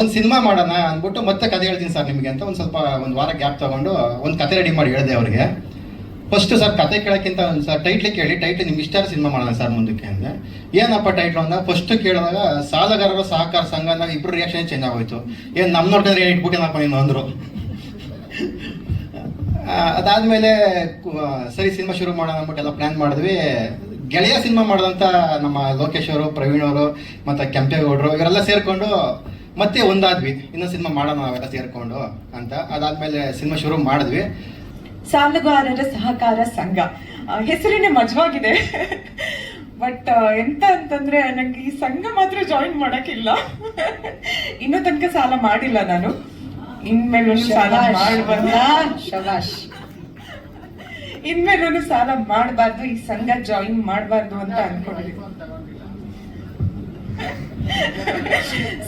ಒಂದು ಸಿನಿಮಾ ಮಾಡೋಣ ಅಂದ್ಬಿಟ್ಟು ಮತ್ತೆ ಕತೆ ಹೇಳ್ತೀನಿ ಸರ್ ನಿಮಗೆ ಅಂತ ಒಂದು ಸ್ವಲ್ಪ ಒಂದು ವಾರ ಗ್ಯಾಪ್ ತಗೊಂಡು, ಒಂದು ಕತೆ ರೆಡಿ ಮಾಡಿ ಹೇಳಿದೆ ಅವರಿಗೆ. ಫಸ್ಟ್ ಸರ್ ಕತೆ ಕೇಳೋಕ್ಕಿಂತ ಒಂದು ಸರ್ ಟೈಟ್ಲಿ ಕೇಳಿ ಟೈಟ್ಲ್ ನಿಮ್ಗೆ ಇಷ್ಟ ಸಿನಿಮಾ ಮಾಡೋಣ ಸರ್ ಮುಂದಕ್ಕೆ ಅಂದೆ. ಏನಪ್ಪ ಟೈಟ್ಲು ಅಂದಾಗ ಫಸ್ಟ್ ಕೇಳಿದಾಗ ಸಾಲಗಾರರ ಸಹಕಾರ ಸಂಘ ಅಂದಾಗ ಇಬ್ಬರು ರಿಯಾಕ್ಷನ್ ಚೇಂಜ್ ಆಗೋಯ್ತು. ಏನು ನಮ್ಮ ನೋಡಿದ್ರೆ ಏನು ಇಟ್ಬಿಟ್ಟೇನಪ್ಪ ನೀನು ಅಂದರು ಅದಾದಮೇಲೆ ಸರಿ ಸಿನಿಮಾ ಶುರು ಮಾಡೋಣ ಅಂದ್ಬಿಟ್ಟು ಎಲ್ಲ ಪ್ಲ್ಯಾನ್ ಮಾಡಿದ್ವಿ. ಗೆಳೆಯ ಸಿನಿಮಾ ಮಾಡಿದಂಥ ನಮ್ಮ ಲೋಕೇಶ್ ಅವರು, ಪ್ರವೀಣ್ ಅವರು, ಮತ್ತು ಕೆಂಪೇಗೌಡರು, ಇವರೆಲ್ಲ ಸೇರಿಕೊಂಡು ಮತ್ತೆ ಒಂದಾದ್ವಿ. ಇನ್ನೊಂದು ಸಿನಿಮಾ ಮಾಡೋಣ ನಾವೆಲ್ಲ ಸೇರ್ಕೊಂಡು ಅಂತ. ಅದಾದ್ಮೇಲೆ ಸಿನಿಮಾ ಶುರು ಮಾಡಿದ್ವಿ. ಸಾಲುಗಾರರ ಸಹಕಾರ ಸಂಘ. ಹೆಸರಿನೇ ಮಜವಾಗಿದೆ. ಬಟ್ ಎಂತ ಅಂತಂದ್ರೆ ನಂಗೆ ಈ ಸಂಘ ಮಾತ್ರ ಜಾಯಿನ್ ಮಾಡಕ್ಕಿಲ್ಲ. ಇನ್ನೂ ತನಕ ಸಾಲ ಮಾಡಿಲ್ಲ ನಾನು. ಇನ್ಮೇಲೆ ಸಾಲ ಮಾಡಬಾರ್ದ. ಶಬಾಷ್. ಇನ್ಮೇಲೂ ಸಾಲ ಮಾಡಬಾರ್ದು ಈ ಸಂಘ ಜಾಯಿನ್ ಮಾಡಬಾರ್ದು ಅಂತ ಅನ್ಕೊಂಡಿದೀವಿ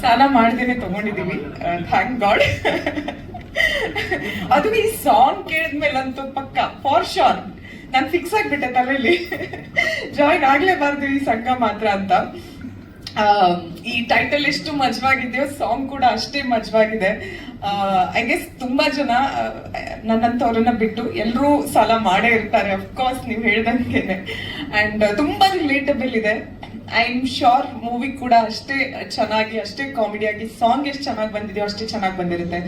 ಸಾಲ ಮಾಡ್ದೇನೆ ತಗೊಂಡಿದೀವಿ ಥ್ಯಾಂಕ್ ಗಾಡ್ ಅದು ಈ ಸಾಂಗ್ ಕೇಳಿದ್ಮೇಲಂತೂ ಪಕ್ಕ ಫಾರ್ ಶೋರ್ ನಾನು ಫಿಕ್ಸ್ ಆಗ್ಬಿಟ್ಟೆ ತಲೆಯಲ್ಲಿ ಜಾಯಿನ್ ಆಗ್ಲೇಬಾರ್ದು ಈ ಸಂಘ ಮಾತ್ರ ಅಂತ. ಈ ಟೈಟಲ್ ಎಷ್ಟು ಮಜವಾಗಿದೆಯೋ ಸಾಂಗ್ ಕೂಡ ಅಷ್ಟೇ ಮಜವಾಗಿದೆ. ಐ ಗೆಸ್ ತುಂಬಾ ಜನ ನನ್ನಂತವ್ರನ್ನ ಬಿಟ್ಟು ಎಲ್ಲರೂ ಸಾಲ ಮಾಡೇ ಇರ್ತಾರೆ. ಅಫ್ಕೋರ್ಸ್ ನೀವು ಹೇಳ್ದಂಗೆ ಅಂಡ್ ತುಂಬಾ ರಿಲೇಟಬಲ್ ಇದೆ. ಐ ಆಮ್ ಶೋರ್ ಮೂವಿ ಕೂಡ ಅಷ್ಟೇ ಚೆನ್ನಾಗಿ, ಅಷ್ಟೇ ಕಾಮಿಡಿ ಆಗಿ ಸಾಂಗ್ ಎಷ್ಟು ಚೆನ್ನಾಗಿ ಬಂದಿದೆಯೋ ಅಷ್ಟೇ ಚೆನ್ನಾಗಿ ಬಂದಿರುತ್ತೆ.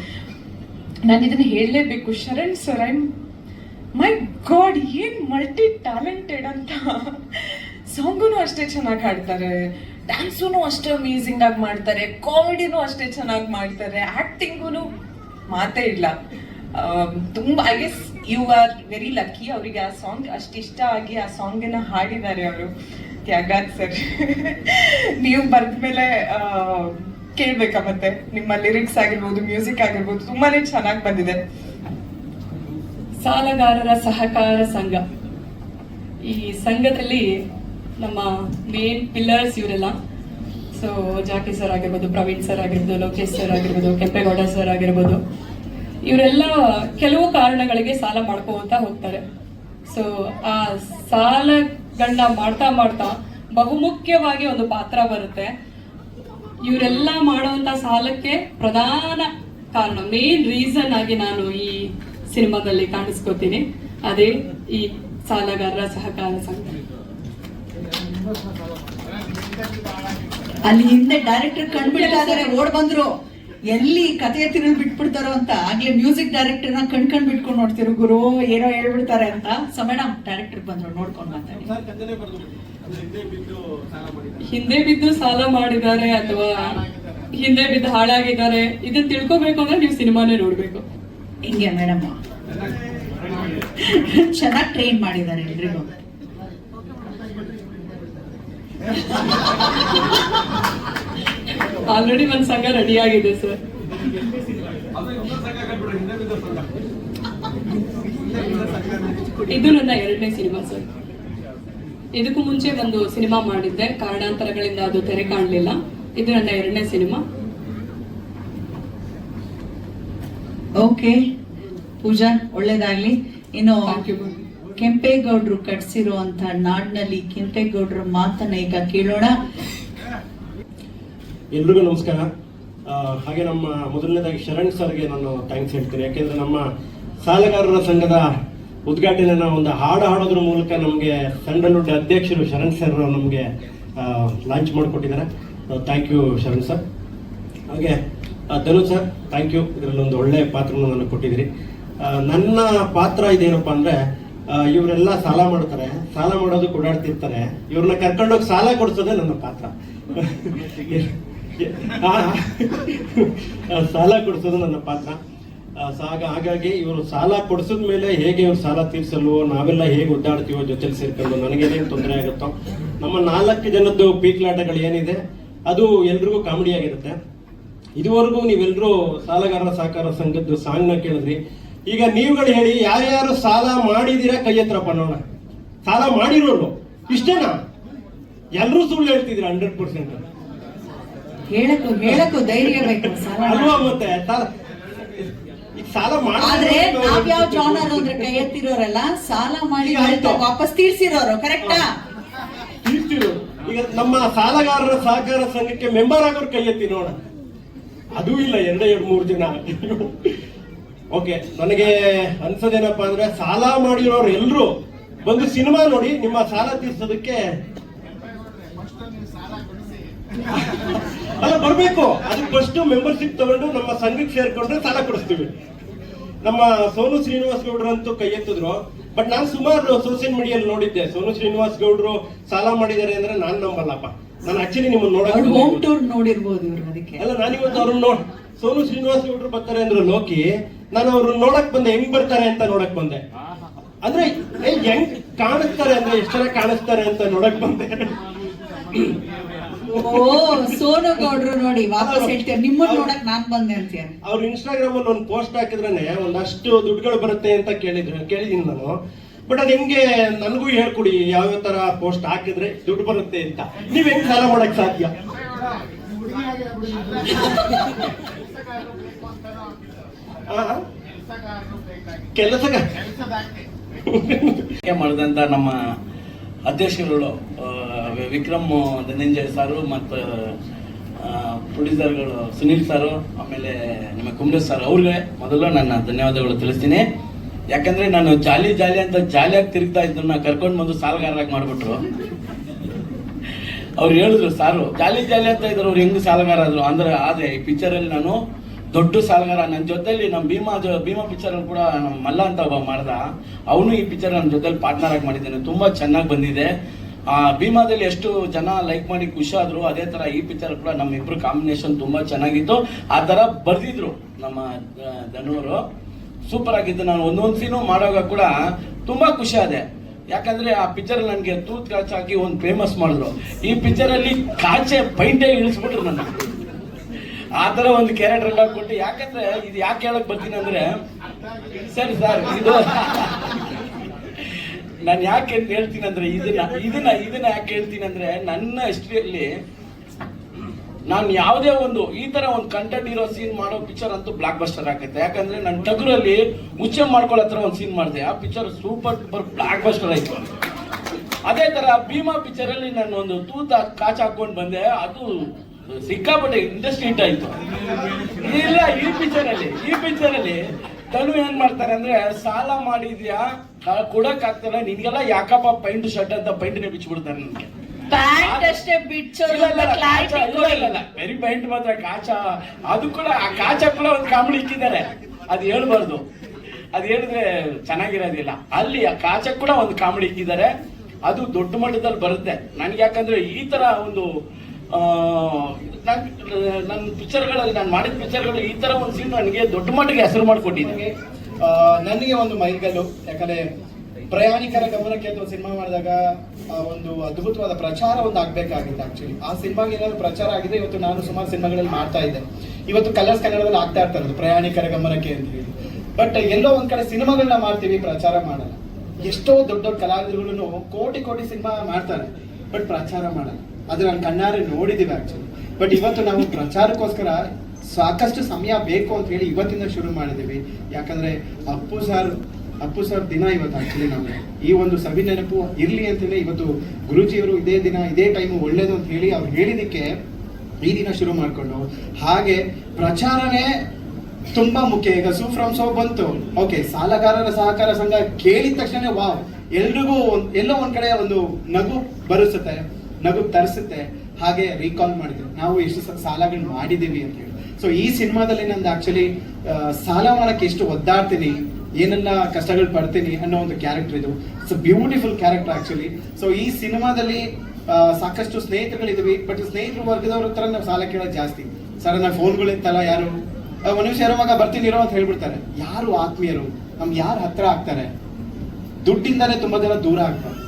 ನಾನು ಇದನ್ನ ಹೇಳಲೇಬೇಕು. ಶರಣ್ ಸರ್ ಮೈ ಗಾಡ್ ಏನ್ ಮಲ್ಟಿ ಟ್ಯಾಲೆಂಟೆಡ್ ಅಂತ. ಸಾಂಗೂ ಅಷ್ಟೇ ಚೆನ್ನಾಗಿ ಹಾಡ್ತಾರೆ. ಡ್ಯಾನ್ಸೂ ಅಷ್ಟೇ ಅಮೇಸಿಂಗ್ ಆಗಿ ಮಾಡ್ತಾರೆ. ಕಾಮಿಡಿನೂ ಅಷ್ಟೇ ಚೆನ್ನಾಗಿ ಮಾಡ್ತಾರೆ. ಆಕ್ಟಿಂಗು ಮಾತೇ ಇಲ್ಲ. ತುಂಬ I guess you are very lucky ಅವರಿಗೆ ಆ ಸಾಂಗ್ ಅಷ್ಟು ಇಷ್ಟ ಆಗಿ ಆ ಸಾಂಗನ್ನು ಹಾಡಿದ್ದಾರೆ ಅವರು. ತ್ಯಾಗಾತ್ ಸರ್. ನೀವು ಬಂದ ಮೇಲೆ ಕೇಳ್ಬೇಕಾ ಮತ್ತೆ? ನಿಮ್ಮ ಲಿರಿಕ್ಸ್ ಆಗಿರ್ಬೋದು ಮ್ಯೂಸಿಕ್ ಆಗಿರ್ಬೋದು, ತುಂಬಾನೇ ಚೆನ್ನಾಗಿ ಬಂದಿದೆ. ಸಾಲಗಾರರ ಸಹಕಾರ ಸಂಘ. ಈ ಸಂಘದಲ್ಲಿ ನಮ್ಮ ಮೇನ್ ಪಿಲ್ಲರ್ಸ್ ಇವರೆಲ್ಲ. ಸೊ ಜಾಕಿ ಸರ್ ಆಗಿರ್ಬೋದು, ಪ್ರವೀಣ್ ಸರ್ ಆಗಿರ್ಬೋದು, ಲೋಕೇಶ್ ಸರ್ ಆಗಿರ್ಬೋದು, ಕೆಂಪೇಗೌಡ ಸರ್ ಆಗಿರ್ಬೋದು. ಇವರೆಲ್ಲ ಕೆಲವು ಕಾರಣಗಳಿಗೆ ಸಾಲ ಮಾಡ್ಕೋತಾ ಹೋಗ್ತಾರೆ. ಸೊ ಆ ಸಾಲಗಳನ್ನ ಮಾಡ್ತಾ ಮಾಡ್ತಾ ಬಹುಮುಖ್ಯವಾಗಿ ಒಂದು ಪಾತ್ರ ಬರುತ್ತೆ. ಇವರೆಲ್ಲ ಮಾಡುವಂತ ಸಾಲಕ್ಕೆ ಪ್ರಧಾನ ಕಾರಣ ಮೇನ್ ರೀಸನ್ ಆಗಿ ನಾನು ಈ ಸಿನಿಮಾದಲ್ಲಿ ಕಾಣಿಸ್ಕೋತೀನಿ. ಅದೇ ಈ ಸಾಲಗಾರರ ಸಹಕಾರ ಸಂಘ. ಅಲ್ಲಿ ಹಿಂದೆ ಡೈರೆಕ್ಟರ್ ಕಂಡ್ಬಿಡಲಾದರೆ ಓಡ್ ಬಂದ್ರು. ಎಲ್ಲಿ ಕಥೆಯ ತಿರುಳು ಬಿಟ್ಬಿಡ್ತಾರೋ ಅಂತ ಆಗ್ಲೇ ಮ್ಯೂಸಿಕ್ ಡೈರೆಕ್ಟರ್ನ ನ ಕಣ್ ಕಣ್ ಬಿಟ್ಕೊಂಡು ನೋಡ್ತಿರು ಗುರು ಏನೋ ಹೇಳ್ಬಿಡ್ತಾರೆ ಅಂತ. ಸೊ ಮೇಡಮ್ ಡೈರೆಕ್ಟರ್ ಬಂದ್ರು ನೋಡ್ಕೊಂಡು ಮಾತಾಡಿ. ಹಿಂದೆ ಬಿದ್ದು ಸಾಲ ಮಾಡಿದ್ದಾರೆ. ಅಥವಾ ಹಿಂದೆ ಬಿದ್ದು ಹಾಳಾಗಿದ್ದಾರೆ ಇದನ್ನ ತಿಳ್ಕೊಬೇಕು ಅಂದ್ರೆ ನೀವು ಸಿನಿಮಾನೇ ನೋಡ್ಬೇಕು. ಹಿಂಗೆ ಮೇಡಮ್ ಚೆನ್ನಾಗಿ ಟ್ರೈನ್ ಮಾಡಿದ್ದಾರೆ ಎಲ್ರಿಗೂ. ಆಲ್ರೆಡಿ ಒಂದ್ ಸಂಘ ರೆಡಿ ಆಗಿದೆ ಸರ್ ಇದು ನನ್ನ ಎರಡನೇ ಸಿನಿಮಾ ಸರ್ ಇದಕ್ಕೂ ಮುಂಚೆ ಒಂದು ಸಿನಿಮಾ ಮಾಡಿದ್ದೆ. ಕಾರಣಾಂತರಗಳಿಂದ ಅದು ತೆರೆ ಕಾಣಲಿಲ್ಲ. ಇದು ನನ್ನ ಎರಡನೇ ಸಿನಿಮಾ. ಓಕೆ. ಪೂಜಾ ಒಳ್ಳೇದಾಗ್ಲಿ. ಇನ್ನು ಕೆಂಪೇಗೌಡ್ರು you. ಕೆಂಪೇಗೌಡರು ಕಟ್ಸಿರುವಂತ ನಾಡಿನಲ್ಲಿ ಕೆಂಪೇಗೌಡರ ಮಾತನ್ನ ಈಗ ಕೇಳೋಣ. ಎಲ್ರಿಗೂ ನಮಸ್ಕಾರ. ಹಾಗೆ ನಮ್ಮ ಮೊದಲನೇದಾಗಿ ಶರಣ್ ಸರ್ಗೆ ನಾನು ಥ್ಯಾಂಕ್ಸ್ ಹೇಳ್ತೀನಿ. ಯಾಕೆಂದ್ರೆ ನಮ್ಮ ಸಾಲಗಾರರ ಸಂಘದ ಉದ್ಘಾಟನೆನ ಒಂದು ಹಾಡು ಹಾಡೋದ್ರ ಮೂಲಕ ನಮಗೆ ಸ್ಯಾಂಡಲ್ವುಡ್ ಅಧ್ಯಕ್ಷರು ಶರಣ್ ಸರ್ ನಮಗೆ ಲಾಂಚ್ ಮಾಡಿಕೊಟ್ಟಿದ್ದಾರೆ. ಥ್ಯಾಂಕ್ ಯು ಶರಣ್ ಸರ್ ಹಾಗೆ ಧನು ಸರ್ ಥ್ಯಾಂಕ್ ಯು ಇದರಲ್ಲಿ ಒಂದು ಒಳ್ಳೆ ಪಾತ್ರನ ನನಗೆ ಕೊಟ್ಟಿದ್ದೀರಿ. ನನ್ನ ಪಾತ್ರ ಇದೇನಪ್ಪ ಅಂದ್ರೆ ಇವರೆಲ್ಲ ಸಾಲ ಮಾಡ್ತಾರೆ. ಸಾಲ ಮಾಡೋದು ಓಡಾಡ್ತಿರ್ತಾರೆ ಇವ್ರನ್ನ ಕರ್ಕೊಂಡೋಗಿ ಸಾಲ ಕೊಡ್ಸೋದೇ ನನ್ನ ಪಾತ್ರ. ಸಾಲ ಕೊಡಿಸೋದು ನನ್ನ ಪಾತ್ರ. ಆ, ಸೊ ಹಾಗಾಗಿ ಇವರು ಸಾಲ ಕೊಡಿಸಿದ ಮೇಲೆ ಹೇಗೆ ಇವ್ರು ಸಾಲ ತೀರಿಸಲ್ವೋ ನಾವೆಲ್ಲ ಹೇಗೆ ಒದ್ದಾಡ್ತೀವೋ ಜೊತೆಲಿ ಸೇರ್ಕೊಂಡು ನನಗೇನೇನು ತೊಂದರೆ ಆಗುತ್ತೋ ನಮ್ಮ ನಾಲ್ಕು ಜನದ್ದು ಪೀಕ್ಲಾಟಗಳು ಏನಿದೆ ಅದು ಎಲ್ರಿಗೂ ಕಾಮಿಡಿ ಆಗಿರುತ್ತೆ. ಇದುವರೆಗೂ ನೀವೆಲ್ಲರೂ ಸಾಲಗಾರರ ಸಹಕಾರ ಸಂಘದ್ದು ಸಾಂಗ್ನ ಕೇಳಿದ್ರಿ. ಈಗ ನೀವುಗಳು ಹೇಳಿ ಯಾರ್ಯಾರು ಸಾಲ ಮಾಡಿದಿರ ಕೈ ಹತ್ರ ನೋಡ ಸಾಲ ಮಾಡಿರೋರು ಇಷ್ಟೇನಾ? ಎಲ್ಲರೂ ಸುಳ್ಳು ಹೇಳ್ತಿದ್ರು ಹಂಡ್ರೆಡ್ ಪರ್ಸೆಂಟ್ ಹೇಳಕ್ಕೂ ಹೇಳಕ್ಕೂ ಧೈರ್ಯ ಬೇಕು ಸಾಲ ಅಲ್ವಾ ಮತ್ತೆ ಸಾಲ. ಈಗ ಸಾಲ ಆದ್ರೆ ನಾವ್ ಯಾವ ಜಾನರ್ ಅಂದ್ರೆ ಕೈ ಎತ್ತಿರೋರಲ್ಲ ಸಾಲ ಮಾಡಿ. ವಾಪಸ್ ತೀರ್ಸಿರೋರು ಕರೆಕ್ಟಾ ತೀರ್ಸಿರೋರು ಈಗ ನಮ್ಮ ಸಾಲಗಾರರ ಸಹಕಾರ ಸಂಘಕ್ಕೆ ಮೆಂಬರ್ ಆಗೋರು ಕೈ ಎತ್ತಿ ನೋಡ. ಅದೂ ಇಲ್ಲ ಎರಡ ಎರಡು ಮೂರು ಜನ. ಓಕೆ ನನಗೆ ಅನ್ಸೋದೇನಪ್ಪ ಅಂದ್ರೆ ಸಾಲ ಮಾಡಿರೋರು ಎಲ್ರು ಬಂದು ಸಿನಿಮಾ ನೋಡಿ ನಿಮ್ಮ ಸಾಲ ತೀರ್ಸೋದಕ್ಕೆ ಅಲ್ಲ ಬರ್ಬೇಕು. ಅದು ಫಸ್ಟ್ ಮೆಂಬರ್ಶಿಪ್ ತಗೊಂಡು ನಮ್ಮ ಸಂಘಕ್ಕೆ ಸೇರ್ಕೊಂಡ್ರೆ ಸಾಲ ಕೊಡಿಸ್ತೀವಿ. ನಮ್ಮ ಸೋನು ಶ್ರೀನಿವಾಸ್ ಗೌಡ್ರು ಅಂತೂ ಕೈ ಎತ್ತಿದ್ರು. ಬಟ್ ನಾನು ಸುಮಾರು ಸೋಷಿಯಲ್ ಮೀಡಿಯಲ್ಲಿ ನೋಡಿದ್ದೆ. ಸೋನು ಶ್ರೀನಿವಾಸ್ ಗೌಡ್ರು ಸಾಲ ಮಾಡಿದ್ದಾರೆ ಅಂದ್ರೆ ನಾನ್ ನಂಬಲ್ಲಪ್ಪ. ನಾನು ಆಕ್ಚುಲಿ ನಿಮ್ಮನ್ನ ಹೋಮ್ ನೋಡಕ್ ಟೂರ್ ನೋಡಿರ್ಬೋದು ಇವ್ರು ಅದಕ್ಕೆ. ಅಲ್ಲ ನಾನಿವತ್ತು ಅವ್ರನ್ನ ನೋಡ್ ಸೋನು ಶ್ರೀನಿವಾಸ್ ಗೌಡ್ರು ಬರ್ತಾರೆ ಅಂದ್ರೆ ಲೋಕಿ ನಾನು ಅವ್ರನ್ನ ನೋಡಕ್ ಬಂದೆ. ಹೆಂಗ್ ಬರ್ತಾರೆ ಅಂತ ನೋಡಕ್ ಬಂದೆ. ಅಂದ್ರೆ ಏ, ಹೆಂಗ್ ಕಾಣಿಸ್ತಾರೆ ಅಂದ್ರೆ ಎಷ್ಟು ಜನ ಕಾಣಿಸ್ತಾರೆ ಅಂತ ನೋಡಕ್ ಬಂದೆ. ಓ ಸೋನು ಗೌಡ್ರು ನೋಡಿ ವಾಪಸ್ ಹೇಳ್ತೀರ ನಿಮ್ಮನ್ನ ನೋಡಕ್ ನಾನ್ ಬಂದೆ ಅಂತೀಯ. ಅವ್ರು ಇನ್ಸ್ಟಾಗ್ರಾಮ್ ಅಲ್ಲಿ ಒಂದು ಪೋಸ್ಟ್ ಹಾಕಿದ್ರೇನೆ ಒಂದಷ್ಟು ದುಡ್ಡುಗಳು ಬರುತ್ತೆ ಅಂತ ಕೇಳಿದ್ರು ಕೇಳಿದೀನಿ ನಾನು. ಬಟ್ ಅದ್ ಹೆಂಗೆ ನನಗೂ ಹೇಳ್ಕೊಡಿ ಯಾವ ತರ ಪೋಸ್ಟ್ ಹಾಕಿದ್ರೆ ದುಡ್ಡು ಬರುತ್ತೆ ಅಂತ. ನೀವ್ ಹೆಂಗ್ ಸಾಲ ಮಾಡಕ್ ಸಾಧ್ಯ? ಕೆಲಸ ಮಾಡಿದಂತ ನಮ್ಮ ಅಧ್ಯಕ್ಷರುಗಳು ವಿಕ್ರಮ್ ಧನಂಜಯ ಸಾರು ಮತ್ತು ಪ್ರೊಡ್ಯೂಸರ್ಗಳು ಸುನೀಲ್ ಸಾರು, ಆಮೇಲೆ ನಮ್ಮ ಕುಂಬ್ಲೇಶ್ ಸರ್. ಅವ್ರಿಗೆ ಮೊದಲು ನನ್ನ ಧನ್ಯವಾದಗಳು ತಿಳಿಸ್ತೀನಿ. ಯಾಕಂದ್ರೆ ನಾನು ಜಾಲಿ ಜಾಲಿ ಅಂತ ಜಾಲಿಯಾಗಿ ತಿರುಗ್ತಾ ಇದ್ದನ್ನ ಕರ್ಕೊಂಡು ಬಂದು ಸಾಲಗಾರರಾಗಿ ಮಾಡಿಬಿಟ್ರು. ಅವ್ರು ಹೇಳಿದ್ರು, ಸಾರು, ಜಾಲಿ ಜಾಲಿ ಅಂತ ಇದ್ರು, ಅವ್ರು ಹೆಂಗ್ ಸಾಲಗಾರ ಆದ್ರು ಅಂದ್ರೆ, ಆದ್ರೆ ಈ ಪಿಕ್ಚರ್ ಅಲ್ಲಿ ನಾನು ದೊಡ್ಡ ಸಾಲಗಾರ. ನನ್ನ ಜೊತೆಲಿ ನಮ್ಮ ಭೀಮಾ ಜೊ- ಭೀಮಾ ಪಿಕ್ಚರ್ ಕೂಡ ನಮ್ಮ ಮಲ್ಲ ಅಂತ ಒಬ್ಬ ಮಾಡ್ದ. ಅವನು ಈ ಪಿಕ್ಚರ್ ನನ್ನ ಜೊತೆಲಿ ಪಾರ್ಟ್ನರ್ ಆಗಿ ಮಾಡಿದ್ದೇನೆ. ತುಂಬಾ ಚೆನ್ನಾಗಿ ಬಂದಿದೆ. ಆ ಭೀಮಾದಲ್ಲಿ ಎಷ್ಟು ಜನ ಲೈಕ್ ಮಾಡಿ ಖುಷಿ ಆದ್ರು ಅದೇ ತರ ಈ ಪಿಕ್ಚರ್ ಕೂಡ ನಮ್ಮ ಇಬ್ರು ಕಾಂಬಿನೇಷನ್ ತುಂಬಾ ಚೆನ್ನಾಗಿತ್ತು. ಆ ತರ ಬರ್ದಿದ್ರು ನಮ್ಮ ಆ, ಧನುವರು ಸೂಪರ್ ಆಗಿದ್ದು ನಾನು ಒಂದೊಂದು ಸೀನು ಮಾಡುವಾಗ ಕೂಡ ತುಂಬಾ ಖುಷಿ ಆದೆ. ಯಾಕಂದ್ರೆ ಆ ಪಿಕ್ಚರ್ ನನಗೆ ತೂತ್ ಕಾಚ್ ಹಾಕಿ ಒಂದು ಫೇಮಸ್ ಮಾಡಿದ್ರು. ಈ ಪಿಕ್ಚರ್ ಅಲ್ಲಿ ಕಾಚೆ ಪೈಂಟೇ ಇಳಿಸ್ಬಿಟ್ರು ನನ್ನ ಆ ತರ ಒಂದು ಕ್ಯಾರೆಕ್ಟರ್ ಎಲ್ಲ ಕೊಟ್ಟು ಯಾಕಂದ್ರೆ ಇದು ಯಾಕೆ ಹೇಳಕ್ ಬರ್ತೀನಿ ಅಂದ್ರೆ ಸರಿ ಸರ್ ಇದು ನಾನು ಯಾಕೆ ಹೇಳ್ತೀನಿ ಅಂದ್ರೆ ಇದನ್ನ ಇದನ್ನ ಇದನ್ನ ಯಾಕೆ ಹೇಳ್ತೀನಿ ಅಂದ್ರೆ ನನ್ನ ಹಿಸ್ಟ್ರಿಯಲ್ಲಿ ನಾನು ಯಾವುದೇ ಒಂದು, ಈ ತರ ಒಂದು ಕಂಟೆಂಟ್ ಇರೋ ಸೀನ್ ಮಾಡೋ ಪಿಕ್ಚರ್ ಅಂತೂ ಬ್ಲಾಕ್ ಬಸ್ಟರ್ ಆಗುತ್ತೆ. ಯಾಕಂದ್ರೆ ನನ್ನ ಟಗರಲ್ಲಿ ಮುಚ್ಚೆ ಮಾಡ್ಕೊಳ್ಳೋ ಹತ್ರ ಒಂದು ಸೀನ್ ಮಾಡಿದೆ. ಆ picture super duper blockbuster ಆಯ್ತು. ಅದೇ ತರ ಭೀಮಾ ಪಿಕ್ಚರ್ ಅಲ್ಲಿ ನಾನು ಒಂದು ತೂತ ಕಾಚ್ ಹಾಕೊಂಡು ಬಂದೆ. ಅದು ಸಿಕ್ಕಾಪಟ್ಟೆ ಇಂಡಸ್ಟ್ರಿ ಹಿಟ್ ಆಯ್ತು. ಇಲ್ಲ, ಈ ಪಿಕ್ಚರ್ ಅಲ್ಲಿ, ಈ ಪಿಕ್ಚರ್ ಅಲ್ಲಿ ತನು ಏನ್ ಮಾಡ್ತಾರೆ ಅಂದ್ರೆ ಸಾಲ ಮಾಡಿದ್ಯಾ? ಕೊಡಕ್ ಆಗ್ತಾರ ನಿನ್ಗೆಲ್ಲ ಯಾಕಪ್ಪ ಪೈಂಟ್ ಶರ್ಟ್ ಅಂತ ಪೈಂಟ್ನೇ ಬಿಚ್ಚಿಬಿಡ್ತಾರೆ ನಿನ್ಗೆ? ಪ್ಯಾಂಟ್ ಅಷ್ಟೇ ಬಿಚ್ಚೋದು. ವೆರಿ ಪೈಂಟ್ ಮಾತ್ರ ಕಾಚ ಅದು ಕೂಡ ಆ ಕಾಚ ಕೂಡ ಒಂದು ಕಾಮಿಡಿ ಇಕ್ಕಿದ್ದಾರೆ ಅದು ಹೇಳ್ಬಾರ್ದು. ಅದು ಹೇಳಿದ್ರೆ ಚೆನ್ನಾಗಿರೋದಿಲ್ಲ. ಅಲ್ಲಿ ಆ ಕಾಚ ಕೂಡ ಒಂದು ಕಾಮಿಡಿ ಇಕ್ಕಿದ್ದಾರೆ ಅದು ದೊಡ್ಡ ಮಟ್ಟದಲ್ಲಿ ಬರುತ್ತೆ. ನನ್ಗೆ ಯಾಕಂದ್ರೆ ಈ ತರ ಒಂದು ನನ್ ನನ್ನ ಪಿಕ್ಚರ್ಗಳಲ್ಲಿ ನಾನು ಮಾಡಿದ ಪಿಕ್ಚರ್ಗಳು ಈ ತರ ಒಂದು ಸೀನ್ ನನಗೆ ದೊಡ್ಡ ಮಟ್ಟಿಗೆ ಹೆಸರು ಮಾಡಿಕೊಟ್ಟಿದೆ. ಆ, ನನಗೆ ಒಂದು ಮೈಲ್ಗಲ್ಲು ಯಾಕಂದ್ರೆ ಪ್ರಯಾಣಿಕರ ಗಮನಕ್ಕೆ ಒಂದು ಸಿನಿಮಾ ಮಾಡಿದಾಗ ಒಂದು ಅದ್ಭುತವಾದ ಪ್ರಚಾರ ಒಂದು ಆಗ್ಬೇಕಾಗಿತ್ತು ಆಕ್ಚುಲಿ ಆ ಸಿನಿಮಾಗೆ ಏನಾದ್ರು ಪ್ರಚಾರ ಆಗಿದೆ, ಇವತ್ತು ನಾನು ಸುಮಾರು ಸಿನಿಮಾಗಳಲ್ಲಿ ಮಾಡ್ತಾ ಇದ್ದೆ. ಇವತ್ತು ಕಲರ್ಸ್ ಕನ್ನಡದಲ್ಲಿ ಆಗ್ತಾ ಇರ್ತಾರೆ ಪ್ರಯಾಣಿಕರ ಗಮನಕ್ಕೆ ಅಂತ ಹೇಳಿ. ಬಟ್ ಎಲ್ಲೋ ಒಂದ್ ಕಡೆ ಸಿನಿಮಾಗಳನ್ನ ಮಾಡ್ತೀವಿ, ಪ್ರಚಾರ ಮಾಡಲ್ಲ. ಎಷ್ಟೋ ದೊಡ್ಡ ದೊಡ್ಡ ಕಲಾವಿದರುಗಳನ್ನು ಕೋಟಿ ಕೋಟಿ ಸಿನಿಮಾ ಮಾಡ್ತಾರೆ ಬಟ್ ಪ್ರಚಾರ ಮಾಡಲ್ಲ. ಅದು ನಾನು ಕಣ್ಣಾರೆ ನೋಡಿದ್ದೀವಿ ಆಕ್ಚುಲಿ ಬಟ್ ಇವತ್ತು ನಾವು ಪ್ರಚಾರಕ್ಕೋಸ್ಕರ ಸಾಕಷ್ಟು ಸಮಯ ಬೇಕು ಅಂತ ಹೇಳಿ ಇವತ್ತಿಂದ ಶುರು ಮಾಡಿದ್ದೀವಿ. ಯಾಕಂದ್ರೆ ಅಪ್ಪು ಸರ್ ಅಪ್ಪು ಸರ್ ದಿನ ಇವತ್ತು ಆಕ್ಚುಲಿ ನಮ್ಗೆ. ಈ ಒಂದು ಸವಿ ನೆನಪು ಇರ್ಲಿ ಅಂತೇಳಿ ಇವತ್ತು ಗುರುಜಿಯವರು ಇದೇ ದಿನ, ಇದೇ ಟೈಮು ಒಳ್ಳೇದು ಅಂತ ಹೇಳಿ ಅವ್ರು ಹೇಳಿದಕ್ಕೆ ಈ ದಿನ ಶುರು ಮಾಡಿಕೊಂಡು, ಹಾಗೆ ಪ್ರಚಾರನೇ ತುಂಬಾ ಮುಖ್ಯ. ಈಗ ಸೂ ಫ್ರಮ್ ಸೋ ಬಂತು. ಓಕೆ ಸಾಲಗಾರರ ಸಹಕಾರ ಸಂಘ ಕೇಳಿದ ತಕ್ಷಣ ವಾವ್ ಎಲ್ರಿಗೂ ಎಲ್ಲೋ ಒಂದ್ ಕಡೆ ಒಂದು ನಗು ಬರುಸುತ್ತೆ, ನಗು ತರಿಸುತ್ತೆ. ಹಾಗೆ ರೀಕಾಲ್ ಮಾಡಿದ್ವಿ ನಾವು ಎಷ್ಟು ಸ- ಸಾಲಗಳು ಮಾಡಿದೀವಿ ಅಂತ ಹೇಳಿ. ಸೊ ಈ ಸಿನಿಮಾದಲ್ಲಿ ನಂದು ಆಕ್ಚುಲಿ ಸಾಲ ಮಾಡಕ್ಕೆ ಎಷ್ಟು ಒದ್ದಾಡ್ತೀನಿ ಏನೆಲ್ಲ ಕಷ್ಟಗಳು ಪಡ್ತೀನಿ ಅನ್ನೋ ಒಂದು ಕ್ಯಾರೆಕ್ಟರ್ ಇದು. It's beautiful character actually so ಈ ಸಿನಿಮಾದಲ್ಲಿ ಸಾಕಷ್ಟು ಸ್ನೇಹಿತರುಗಳಿದ್ವಿ ಬಟ್ ಸ್ನೇಹಿತರ ವರ್ಗದವ್ರ ಹತ್ರ ನಾವು ಸಾಲ ಕೇಳೋದು ಜಾಸ್ತಿ. ಸರ್ ನನ್ನ ಫೋನ್ಗಳಿತ್ತಲ್ಲ ಯಾರು? ಆ, ಇರೋವಾಗ ಬರ್ತೀನಿ ಇರೋ ಅಂತ ಹೇಳ್ಬಿಡ್ತಾರೆ. ಯಾರು ಆತ್ಮೀಯರು? ನಮ್ಗೆ ಯಾರು ಹತ್ರ ಆಗ್ತಾರೆ? ದುಡ್ಡಿಂದಾನೇ ತುಂಬಾ ಜನ ದೂರ ಆಗ್ತಾರೆ.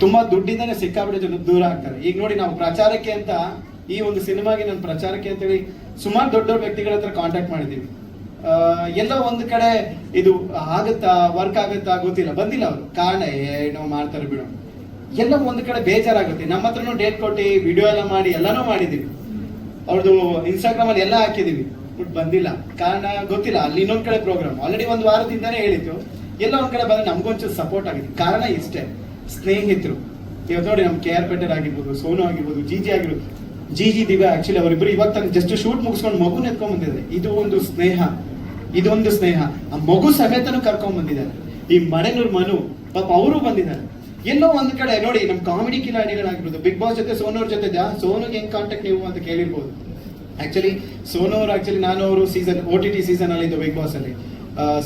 ತುಂಬಾ ದುಡ್ಡಿಂದಾನೇ ಸಿಕ್ಕಾಬಿಡೋ ಜನ ದೂರ ಆಗ್ತಾರೆ. ಈಗ ನೋಡಿ ನಾವು ಪ್ರಚಾರಕ್ಕೆ ಅಂತ ಈ ಒಂದು ಸಿನಿಮಾಗೆ ನಾನು ಪ್ರಚಾರಕ್ಕೆ ಅಂತೇಳಿ ಸುಮಾರು ದೊಡ್ಡ ದೊಡ್ಡ ವ್ಯಕ್ತಿಗಳ ಹತ್ರ ಕಾಂಟ್ಯಾಕ್ಟ್ ಮಾಡಿದ್ದೀವಿ ಎಲ್ಲ ಒಂದು ಕಡೆ ಇದು ಆಗುತ್ತಾ ವರ್ಕ್ ಆಗುತ್ತಾ ಗೊತ್ತಿಲ್ಲ. ಬಂದಿಲ್ಲ ಅವರು. ಕಾರಣ ಏನೋ ಮಾಡ್ತಾರೆ ಬಿಡು. ಎಲ್ಲ ಒಂದು ಕಡೆ ಬೇಜಾರಾಗುತ್ತೆ. ನಮ್ಮ ಹತ್ರನೂ ಡೇಟ್ ಕೊಟ್ಟು ವಿಡಿಯೋ ಎಲ್ಲ ಮಾಡಿ, ಎಲ್ಲನೂ ಮಾಡಿದೀವಿ. ಅವ್ರದ್ದು ಇನ್ಸ್ಟಾಗ್ರಾಮ್ ಅಲ್ಲಿ ಎಲ್ಲ ಹಾಕಿದೀವಿ. ಬಟ್ ಬಂದಿಲ್ಲ. ಕಾರಣ ಗೊತ್ತಿಲ್ಲ. ಅಲ್ಲಿ ಇನ್ನೊಂದು ಕಡೆ ಪ್ರೋಗ್ರಾಮ್ ಆಲ್ರೆಡಿ ಒಂದು ವಾರದಿಂದಾನೇ ಹೇಳಿತ್ತು ಎಲ್ಲ ಒಂದು ಕಡೆ ಬಂದ್ರೆ ನಮಗೊಂಚೂರು ಸಪೋರ್ಟ್ ಆಗಿದೆ ಕಾರಣ ಇಷ್ಟೇ. ಸ್ನೇಹಿತರು. ಇವತ್ತು ನೋಡಿ ನಮ್ಮ ಕೆ ಆರ್ ಪೇಟರ್ ಆಗಿರ್ಬೋದು, ಸೋನು ಆಗಿರ್ಬೋದು, ಜಿ ಜಿ ಆಗಿರ್ಬೋದು. ಜಿ ಜಿ ದಿವ್ಯಾ ಆಕ್ಚುಲಿ ಅವರಿಬ್ರು ಇವಾಗ ತನ್ನ ಜಸ್ಟ್ ಶೂಟ್ ಮುಗಿಸ್ಕೊಂಡು ಮಗು ಎತ್ಕೊಂಡ್ ಬಂದಿದ್ದಾರೆ. ಇದು ಒಂದು ಸ್ನೇಹ. ಇದೊಂದು ಸ್ನೇಹ. ಆ ಮಗು ಸಮೇತನು ಕರ್ಕೊಂಡ್ ಬಂದಿದ್ದಾರೆ. ಈ ಮರೆನೂರ್ ಮನು, ಪಾಪ ಅವರು ಬಂದಿದ್ದಾರೆ. ಎಲ್ಲೋ ಒಂದ್ ಕಡೆ, ನೋಡಿ, ನಮ್ ಕಾಮಿಡಿ ಕಿಲಾಡಿಗಳಾಗಿರ್ಬೋದು ಬಿಗ್ ಬಾಸ್ ಜೊತೆ ಸೋನೋರ್ ಜೊತೆ ಸೋನುಗೆ ಹೆಂಗ್ ಕಾಂಟ್ಯಾಕ್ಟ್ ನೀವು ಅಂತ ಕೇಳಿರ್ಬೋದು. ಆಕ್ಚುಲಿ ಸೋನೋರ್ ಆಕ್ಚುಲಿ ನಾನು ಅವರು season O T T season ಅಲ್ಲಿ ಬಿಗ್ ಬಾಸ್ ಅಲ್ಲಿ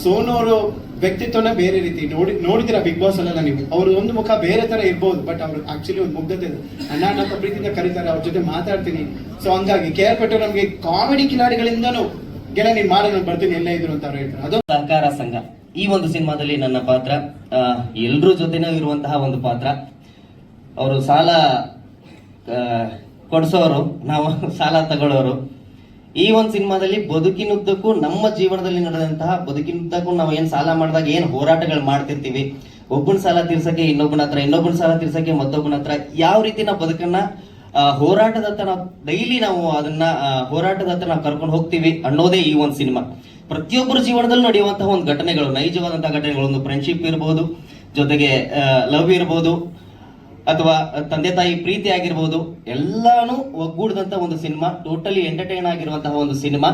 ಸೋನೋರು ವ್ಯಕ್ತಿತ್ವನ ಬೇರೆ ರೀತಿ. ನೋಡಿ ನೋಡಿದಿರ ಬಿಗ್ ಬಾಸ್ ಅಲ್ಲ ನೀವು? ಅವ್ರ ಒಂದು ಮುಖ ಬೇರೆ ತರ ಇರ್ಬೋದು ಬಟ್ ಅವ್ರು ಆಕ್ಚುಲಿ ಒಂದು ಮುಗ್ಧತೆ ಅಣ್ಣ ಅಣ್ಣ ಪ್ರೀತಿಯಿಂದ ಕರೀತಾರೆ, ಅವ್ರ ಜೊತೆ ಮಾತಾಡ್ತೀನಿ. ಸೊ ಹಂಗಾಗಿ ಕೆ ಆರ್ ಪಟೇಲ್ ನಮಗೆ ಕಾಮಿಡಿ ಕಿಲಾಡಿಗಳಿಂದನೂ ಗೆಳ ನೀನ್ ಮಾಡಿ ನಾನು ಬರ್ತೀನಿ, ಎಲ್ಲ ಇದ್ರು ಅಂತ ಅವ್ರು ಹೇಳ್ತಾರೆ. ಅದು ಸಹಕಾರ ಸಂಘ. ಈ ಒಂದು ಸಿನಿಮಾದಲ್ಲಿ ನನ್ನ ಪಾತ್ರ ಎಲ್ಲರ ಜೊತೆನೂ ಇರುವಂತಹ ಒಂದು ಪಾತ್ರ. ಅವರು ಸಾಲ ಕೊಡ್ಸೋರು, ನಾವು ಸಾಲ ತಗೊಳ್ಳೋರು. ಈ ಒಂದು ಸಿನಿಮಾದಲ್ಲಿ ಬದುಕಿನುದ್ದಕ್ಕೂ ನಮ್ಮ ಜೀವನದಲ್ಲಿ ನಡೆದಂತಹ ಬದುಕಿನುದ್ದಕ್ಕೂ ನಾವು ಏನ್ ಸಾಲ ಮಾಡಿದಾಗ ಏನ್ ಹೋರಾಟಗಳು ಮಾಡ್ತಿರ್ತೀವಿ? ಒಬ್ಬನ ಸಾಲ ತೀರ್ಸಕ್ಕೆ, ಇನ್ನೊಬ್ಬನ ಹತ್ರ, ಇನ್ನೊಬ್ಬನ ಸಾಲ ತೀರ್ಸಕ್ಕೆ, ಮತ್ತೊಬ್ಬನ ಹತ್ರ ಯಾವ ರೀತಿ ನಾವು ಬದುಕನ್ನ ಹೋರಾಟದತ್ತ ನಾವು ಡೈಲಿ ನಾವು ಅದನ್ನ ಹೋರಾಟದತ್ತ ನಾವು ಕರ್ಕೊಂಡು ಹೋಗ್ತೀವಿ ಅನ್ನೋದೇ ಈ ಒಂದು ಸಿನಿಮಾ. ಪ್ರತಿಯೊಬ್ಬರ ಜೀವನದಲ್ಲಿ ನಡೆಯುವಂತಹ ಒಂದು ಘಟನೆಗಳು, ನೈಜವಾದಂತಹ ಘಟನೆಗಳು, ಒಂದು ಫ್ರೆಂಡ್ಶಿಪ್ ಇರ್ಬೋದು, ಜೊತೆಗೆ ಲವ್ ಇರ್ಬೋದು ಅಥವಾ ತಂದೆ ತಾಯಿ ಪ್ರೀತಿ ಆಗಿರ್ಬೋದು, ಎಲ್ಲಾನು ಒಗ್ಗೂಡದಂತ ಒಂದು ಸಿನಿಮಾ ಟೋಟಲಿ ಎಂಟರ್ಟೈನ್ ಆಗಿರುವಂತಹ ಒಂದು ಸಿನಿಮಾ.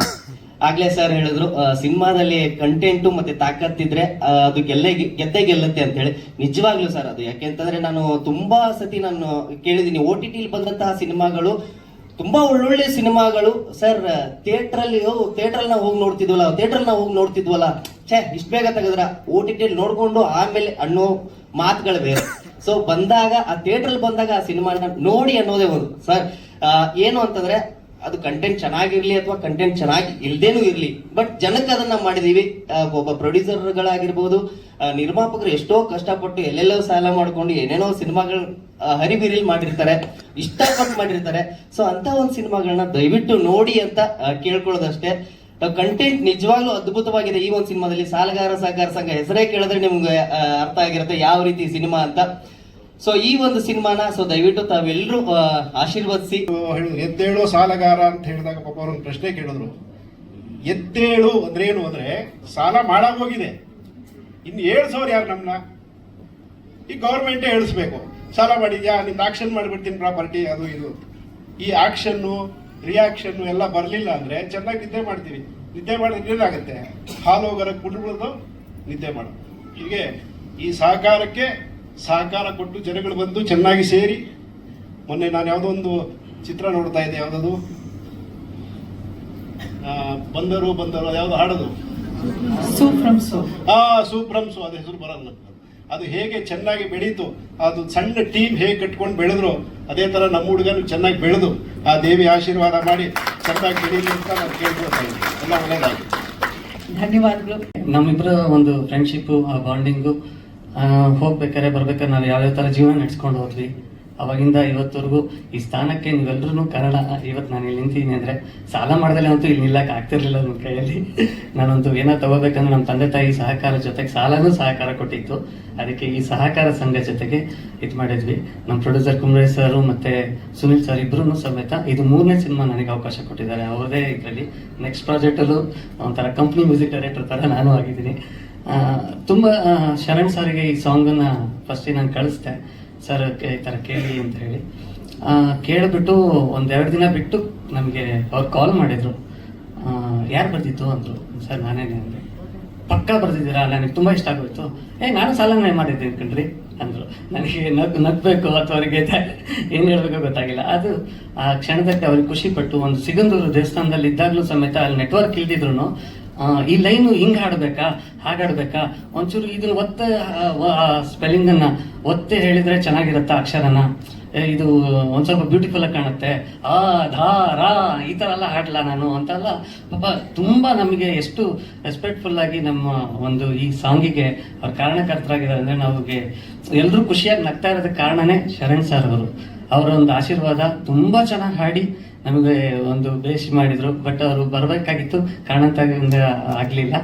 ಆಗ್ಲೇ ಸರ್ ಹೇಳಿದ್ರು ಸಿನಿಮಾದಲ್ಲಿ ಕಂಟೆಂಟು ಮತ್ತೆ ತಾಕತ್ತಿದ್ರೆ ಅದು ಗೆಲ್ಲೇ ಗೆದ್ದೇ ಗೆಲ್ಲುತ್ತೆ ಅಂತ ಹೇಳಿ ನಿಜವಾಗ್ಲೂ ಸರ್ ಅದು. ಯಾಕೆಂತಂದ್ರೆ ನಾನು ತುಂಬಾ ಸತಿ ನಾನು ಕೇಳಿದೀನಿ ಓ ಟಿ ಟಿಲಿ ಬಂದಂತಹ ಸಿನಿಮಾಗಳು ತುಂಬಾ ಒಳ್ಳೊಳ್ಳೆ ಸಿನಿಮಾಗಳು. ಸರ್ ಥಿಯೇಟರ್ ಅಲ್ಲಿ ಥಿಯೇಟರ್ ನಾವು ಹೋಗಿ ನೋಡ್ತಿದ್ವಲ್ಲ ಥಿಯೇಟರ್ ನಾವು ಹೋಗಿ ನೋಡ್ತಿದ್ವಲ್ಲ. ಛೇ, ಇಷ್ಟ ಬೇಗ ತೆಗೆದ್ರ? ಓ ಟಿ ಟಿ ನೋಡ್ಕೊಂಡು ಆಮೇಲೆ ಅನ್ನೋ ಮಾತುಗಳು ಬೇರೆ. ಸೊ ಬಂದಾಗ, ಆ ಥಿಯೇಟರ್ ಬಂದಾಗ ಆ ಸಿನಿಮಾನ ನೋಡಿ ಅನ್ನೋದೇ ಒಂದು. ಸರ್ ಏನು ಅಂತಂದ್ರೆ ಅದು ಕಂಟೆಂಟ್ ಚೆನ್ನಾಗಿರ್ಲಿ ಅಥವಾ ಕಂಟೆಂಟ್ ಚೆನ್ನಾಗಿ ಇಲ್ದೇನೂ ಇರಲಿ. ಬಟ್ ಜನಕ್ಕೆ ಅದನ್ನ ಮಾಡಿದೀವಿ. ಒಬ್ಬ ಪ್ರೊಡ್ಯೂಸರ್ಗಳಾಗಿರ್ಬೋದು ನಿರ್ಮಾಪಕರು ಎಷ್ಟೋ ಕಷ್ಟಪಟ್ಟು ಎಲ್ಲೆಲ್ಲೋ ಸಾಲ ಮಾಡ್ಕೊಂಡು ಏನೇನೋ ಸಿನಿಮಾಗಳು ಹರಿಬಿರಿಲ್ ಮಾಡಿರ್ತಾರೆ. ಇಷ್ಟಪಟ್ಟು ಮಾಡಿರ್ತಾರೆ. ಸೊ ಅಂತ ಒಂದು ಸಿನಿಮಾಗಳನ್ನ ದಯವಿಟ್ಟು ನೋಡಿ ಅಂತ ಕೇಳ್ಕೊಳ್ಳೋದಷ್ಟೇ. ಕಂಟೆಂಟ್ ನಿಜವಾಗ್ಲೂ ಅದ್ಭುತವಾಗಿದೆ. ಈ ಒಂದು ಸಿನಿಮಾದಲ್ಲಿ ಸಾಲಗಾರ ಸಹಕಾರ ಸಂಘ ಹೆಸರೇ ಕೇಳಿದ್ರೆ ನಿಮ್ಗೆ ಅರ್ಥ ಆಗಿರುತ್ತೆ ಯಾವ ರೀತಿ ಸಿನಿಮಾ ಅಂತ. ಸೊ ಈ ಒಂದು ಸಿನಿಮಾನ ಸೊ ದಯವಿಟ್ಟು ತಾವೆಲ್ಲರೂ ಆಶೀರ್ವದಿಸಿ. ಎದ್ದೇಳು ಸಾಲಗಾರ ಅಂತ ಹೇಳಿದಾಗ ಪಾಪ ಅವ್ರೊಂದು ಪ್ರಶ್ನೆ ಕೇಳಿದ್ರು. ಎದ್ದೇಳು ಅಂದ್ರೆ ಏನು ಅಂದ್ರೆ, ಸಾಲ ಮಾಡಾಗೋಗಿದೆ ಇನ್ನು ಏಳ್ಸೋರು ಯಾರು ನಮ್ಮನ್ನ ಈ ಗೌರ್ಮೆಂಟೇ ಹೇಳಿಸ್ಬೇಕು. ಸಾಲ ಮಾಡಿದ್ಯಾ? ನಿಂದು ಆಕ್ಷನ್ ಮಾಡಿಬಿಡ್ತೀನಿ ಪ್ರಾಪರ್ಟಿ ಅದು ಇದು ಈ ಆಕ್ಷನ್ನು ರಿಯಾಕ್ಷನ್ನು ಎಲ್ಲ ಬರಲಿಲ್ಲ ಅಂದ್ರೆ ಚೆನ್ನಾಗಿ ನಿದ್ದೆ ಮಾಡ್ತೀವಿ. ನಿದ್ದೆ ಮಾಡಿದ್ರೆ ಏನಾಗುತ್ತೆ? ಹಾಲು ಹೋಗೋರ ಕುಡಿಬಿಡೋದು ನಿದ್ದೆ ಮಾಡೋದು. ಹೀಗೆ ಈ ಸಹಕಾರಕ್ಕೆ ಸಹಕಾರ ಕೊಟ್ಟು ಜನಗಳು ಬಂದು ಚೆನ್ನಾಗಿ ಸೇರಿ ಮೊನ್ನೆ ನಾನು ಯಾವುದೋ ಒಂದು ಚಿತ್ರ ನೋಡ್ತಾ ಇದ್ದೆ ಯಾವುದದು? ಆ, ಬಂದರು ಬಂದರು ಯಾವ್ದು ಹಾಡೋದು? ಹಾ ಫ್ರಮ್ ಸೋ. ಆ ಸೂಪ್ರಮ್ಸು ಅದು ಹೆಸರು ಬರಲ್ಲ ಅದು ಹೇಗೆ ಚೆನ್ನಾಗಿ ಬೆಳೀತು ಅದು ಸಣ್ಣ ಟೀಮ್ ಹೇಗೆ ಕಟ್ಕೊಂಡು ಬೆಳೆದ್ರು ಅದೇ ತರ ನಮ್ಮ ಹುಡುಗನು ಚೆನ್ನಾಗಿ ಬೆಳೆದು ಆ ದೇವಿ ಆಶೀರ್ವಾದ ಮಾಡಿ ಚೆನ್ನಾಗಿ ಬೆಳೀಲಿ ಅಂತ ನಾನು ಕೇಳ್ಕೊಳ್ತಾ ಇದ್ದೀನಿ. ಎಲ್ಲ ಒಳ್ಳೇದಾಗಿ ಧನ್ಯವಾದಗಳು. ನಮ್ಮಿಬ್ಬರ ಒಂದು ಫ್ರೆಂಡ್ಶಿಪ್ಪು ಆ ಬಾಂಡಿಂಗು ಹೋಗ್ಬೇಕಾದ್ರೆ ಬರ್ಬೇಕಾದ್ರೆ ನಾವು ಯಾವ್ಯಾವ ಥರ ಜೀವನ ನಡೆಸ್ಕೊಂಡು ಹೋದ್ವಿ. ಅವಾಗಿಂದ ಇವತ್ತವರೆಗೂ ಈ ಸ್ಥಾನಕ್ಕೆ ನೀವೆಲ್ಲರೂ ಕಾರಣ ಇವತ್ತು ನಾನು ಇಲ್ಲಿ ನಿಂತೀನಿ ಅಂದರೆ ಸಾಲ ಮಾಡ್ದಲೇ ಅಂತೂ ಇಲ್ಲಿ ನಿಲ್ಲಕ್ಕೆ ಆಗ್ತಿರ್ಲಿಲ್ಲ ನನ್ನ ಕೈಯಲ್ಲಿ. ನಾನಂತೂ ಏನೋ ತಗೋಬೇಕಂದ್ರೆ ನಮ್ಮ ತಂದೆ ತಾಯಿ ಸಹಕಾರ ಜೊತೆಗೆ ಸಾಲನೂ ಸಹಕಾರ ಕೊಟ್ಟಿತ್ತು. ಅದಕ್ಕೆ ಈ ಸಹಕಾರ ಸಂಘ ಜೊತೆಗೆ ಇದು ಮಾಡಿದ್ವಿ. ನಮ್ಮ ಪ್ರೊಡ್ಯೂಸರ್ ಕುಮ್ರೇಶ್ ಸರು ಮತ್ತು ಸುನಿಲ್ ಸರ್ ಇಬ್ಬರೂ ಸಮೇತ ಇದು ಮೂರನೇ ಸಿನಿಮಾ ನನಗೆ ಅವಕಾಶ ಕೊಟ್ಟಿದ್ದಾರೆ. ಅವರದೇ ಇದರಲ್ಲಿ ನೆಕ್ಸ್ಟ್ ಪ್ರಾಜೆಕ್ಟಲ್ಲೂ ಒಂಥರ ಕಂಪ್ನಿ ಮ್ಯೂಸಿಕ್ ಡೈರೆಕ್ಟರ್ ಥರ ನಾನು ಆಗಿದ್ದೀನಿ. ತುಂಬ ಶರಣ್ ಸರ್ಗೆ ಈ ಸಾಂಗನ್ನು ಫಸ್ಟಿಗೆ ನಾನು ಕಳಿಸ್ದೆ. ಸರ್ ಈ ಥರ ಕೇಳಿ ಅಂತ ಹೇಳಿ. ಕೇಳಿಬಿಟ್ಟು ಒಂದೆರಡು ದಿನ ಬಿಟ್ಟು ನಮಗೆ ಅವ್ರು ಕಾಲ್ ಮಾಡಿದರು. ಯಾರು ಬರ್ತಿತ್ತು ಅಂದರು. ಸರ್ ನಾನೇನೆ ಅಂದೆ. ಪಕ್ಕ ಬರ್ತಿದ್ದೀರಾ ನನಗೆ ತುಂಬ ಇಷ್ಟ ಆಗೋಯ್ತು. ಏ, ನಾನು ಸಾಲನೇ ಮಾಡಿದ್ದೀನಿ ಕಣ್ರಿ, ಅಂದರು. ನನಗೆ ನಗ್, ನಗ್ಬೇಕು ಅಥವಾ ಅವರಿಗೆ ಏನು ಹೇಳಬೇಕೋ ಗೊತ್ತಾಗಿಲ್ಲ. ಅದು ಆ ಕ್ಷಣದಲ್ಲಿ ಅವ್ರಿಗೆ ಖುಷಿ ಪಟ್ಟು ಒಂದು ಸಿಗಂದೂರು ದೇವಸ್ಥಾನದಲ್ಲಿ ಇದ್ದಾಗಲೂ ಸಮೇತ ಅಲ್ಲಿ ನೆಟ್ವರ್ಕ್ ಇಲ್ದಿದ್ರು ಈ ಲೈನು ಹಿಂಗೆ ಹಾಡಬೇಕಾ? ಹಾಗಾಡ್ಬೇಕಾ ಒಂಚೂರು ಇದನ್ನ ಒತ್ತ ಸ್ಪೆಲ್ಲಿಂಗನ್ನು ಒತ್ತೆ ಹೇಳಿದ್ರೆ ಚೆನ್ನಾಗಿರುತ್ತಾ ಅಕ್ಷರನ? ಇದು ಒಂದ್ ಸ್ವಲ್ಪ ಬ್ಯೂಟಿಫುಲ್ ಆಗಿ ಕಾಣುತ್ತೆ. ಆ, ಧಾ, ರಾ, ಈ ಥರ ಎಲ್ಲ ಹಾಡಲ್ಲ ನಾನು ಅಂತೆಲ್ಲ ಪಾಪ ತುಂಬ ನಮಗೆ ಎಷ್ಟು ರೆಸ್ಪೆಕ್ಟ್ಫುಲ್ ಆಗಿ ನಮ್ಮ ಒಂದು ಈ ಸಾಂಗಿಗೆ ಅವ್ರ ಕಾರಣಕರ್ತರಾಗಿದ್ದಾರೆ ಅಂದರೆ ನಮಗೆ ಎಲ್ಲರೂ ಖುಷಿಯಾಗಿ ನಗ್ತಾ ಇರೋದಕ್ಕೆ ಕಾರಣನೇ ಶರಣ್ ಸರ್ ಅವರು. ಅವರ ಒಂದು ಆಶೀರ್ವಾದ ತುಂಬ ಚೆನ್ನಾಗಿ ಹಾಡಿ ನಮಗೆ ಒಂದು ಬೇಸಿ ಮಾಡಿದರು ಬಟ್ ಅವರು ಬರಬೇಕಾಗಿತ್ತು. ಕಾರಣಾಂತರದಿಂದ ಆಗಲಿಲ್ಲ.